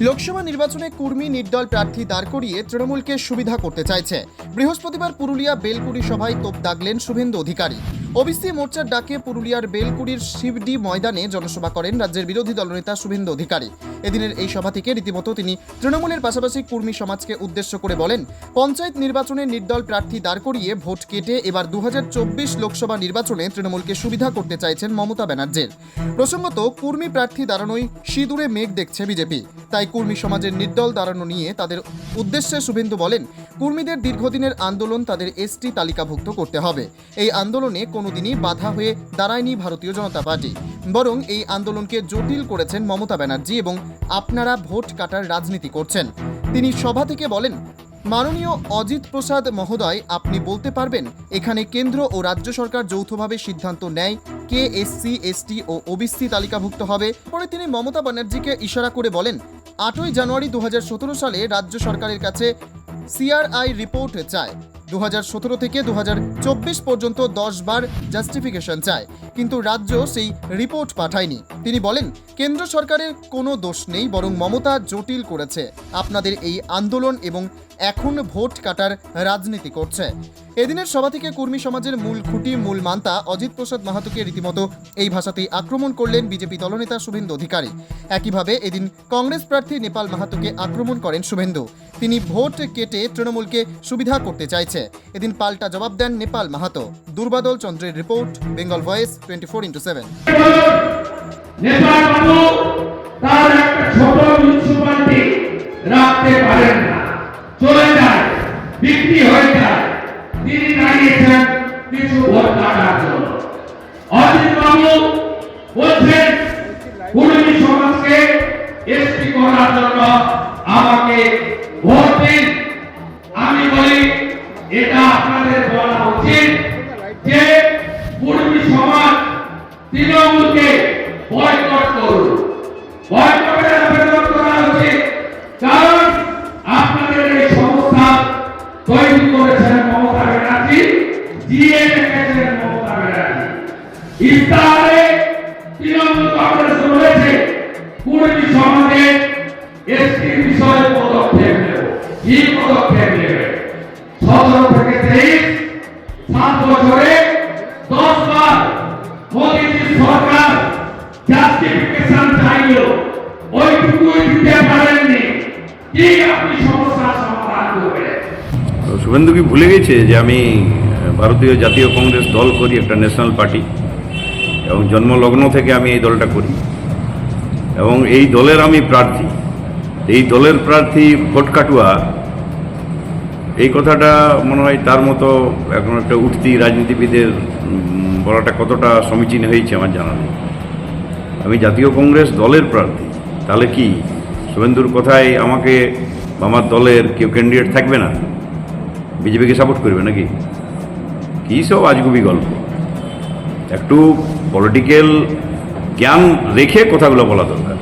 লোকসভা নির্বাচনে কুর্মী নির্দল প্রার্থী দাঁড় করিয়ে তৃণমূলকে সুবিধা করতে চাইছে। বৃহস্পতিবার পুরুলিয়া বেলকুড়ি সভায় তোপ দাগলেন শুভেন্দু অধিকারী। ওবিসি মোর্চার ডাকে পুরুলিয়ার বেলকুড়ির শিবডি ময়দানে জনসভা করেন রাজ্যের বিরোধী দলনেতা শুভেন্দু অধিকারী। এদিনের এই সভা থেকে রীতিমতো তিনি তৃণমূলের পাশাপাশি কুর্মী সমাজকে উদ্দেশ্য করে বলেন, পঞ্চায়েত নির্বাচনে নির্দল প্রার্থী দাঁড় করিয়ে ভোট কেটে এবার দুহাজার চব্বিশ লোকসভা নির্বাচনে তৃণমূলকে সুবিধা করতে চাইছেন মমতা ব্যানার্জির। প্রসঙ্গত, কুর্মী প্রার্থী দাঁড়ানোই সিঁদুরে মেঘ দেখছে বিজেপি। তাই কুর্মী সমাজের নির্দল দাঁড়ানো নিয়ে তাদের উদ্দেশ্যে শুভেন্দু বলেন, কুর্মীদের দীর্ঘদিনের আন্দোলন তাদের এসটি তালিকাভুক্ত করতে হবে। এই আন্দোলনে কোনোদিনই বাধা হয়ে দাঁড়ায়নি ভারতীয় জনতা পার্টি। বরং এই আন্দোলনকে জটিল করেছেন মমতা ব্যানার্জি এবং আপনারা ভোট কাটার রাজনীতি করছেন। তিনি সভা থেকে বলেন, মাননীয় অজিত প্রসাদ মহোদয়, আপনি বলতে পারবেন এখানে কেন্দ্র ও রাজ্য সরকার যৌথভাবে সিদ্ধান্ত নেয় কে এসসি এসটি ও ওবিসি তালিকাভুক্ত হবে। পরে তিনি মমতা ব্যানার্জিকে ইশারা করে বলেন, আটই জানুয়ারি দু হাজার সতেরো সালে রাজ্য সরকারের কাছে সিআরআই রিপোর্ট চায়। দু হাজার সতেরো থেকে দু হাজার চব্বিশ পর্যন্ত দশ বার জাস্টিফিকেশন চায়, কিন্তু রাজ্য সেই রিপোর্ট পাঠায়নি। তিনি বলেন, কেন্দ্র সরকারের কোনো দোষ নেই, বরং মমতা জটিল করেছে। আপনাদের এই আন্দোলন এবং এখন ভোট কাটার রাজনীতি করছে। এদিনের সভা থেকে কর্মী সমাজের মূল খুঁটি, মূল মান্তা অজিত প্রসাদ মাহাতোকে রীতিমতো এই ভাষাতেই আক্রমণ করলেন বিজেপি দলনেতা শুভেন্দু অধিকারী। একইভাবে এদিন কংগ্রেস প্রার্থী নেপাল মাহাতোকে আক্রমণ করেন শুভেন্দু। তিনি ভোট কেটে তৃণমূলকে সুবিধা করতে চাইছে। এদিন পাল্টা জবাব দেন নেপাল মাহাতো। দুর্বাদল চন্দ্রের report, Bengal voice twenty four into seven. রাখতে পারেন তিনি কিছু ভোট কাটার জন্য অজিত বাবু বলছেন কুড়ি সমাজকে এসপি করার জন্য আমাকে ভোট দিন আমি বলি এটা আপনাদের বলা উচিত যে কুর্মী সমাজ তৃণমূলকে বয়কট করুন বয়কটের ইফতারে তৃণমূল কংগ্রেস সমাজে এসটি বিষয়ে পদক্ষেপ নেব। কি পদক্ষেপ নেবে? সতেরো থেকে তেইশ, সাত বছরে মোদীজির সরকার জাস্টিফিকেশন চাইল। ওইটুকুই দিতে পারেননি। কি আপনি সমস্যার সমাধান করবেন? শুভেন্দু কি ভুলে গেছে যে আমি ভারতীয় জাতীয় কংগ্রেস দল করি, একটা ন্যাশনাল পার্টি এবং জন্মলগ্ন থেকে আমি এই দলটা করি। এবং এই দলের আমি প্রার্থী। এই দলের প্রার্থী ভোট কাটুয়া, এই কথাটা মনে হয় তার মতো এখন একটা উঠতি রাজনীতিবিদের বলাটা কতটা সমীচীন হয়েছে আমার জানা নেই। আমি জাতীয় কংগ্রেস দলের প্রার্থী, তাহলে কি? শুভেন্দুর কথায় আমাকে আমার দলের কেউ ক্যান্ডিডেট থাকবে না? বিজেপিকে সাপোর্ট করবে নাকি? কী সব আজগুবি গল্প। একটু পলিটিক্যাল জ্ঞান রেখে কথাগুলো বলা দরকার।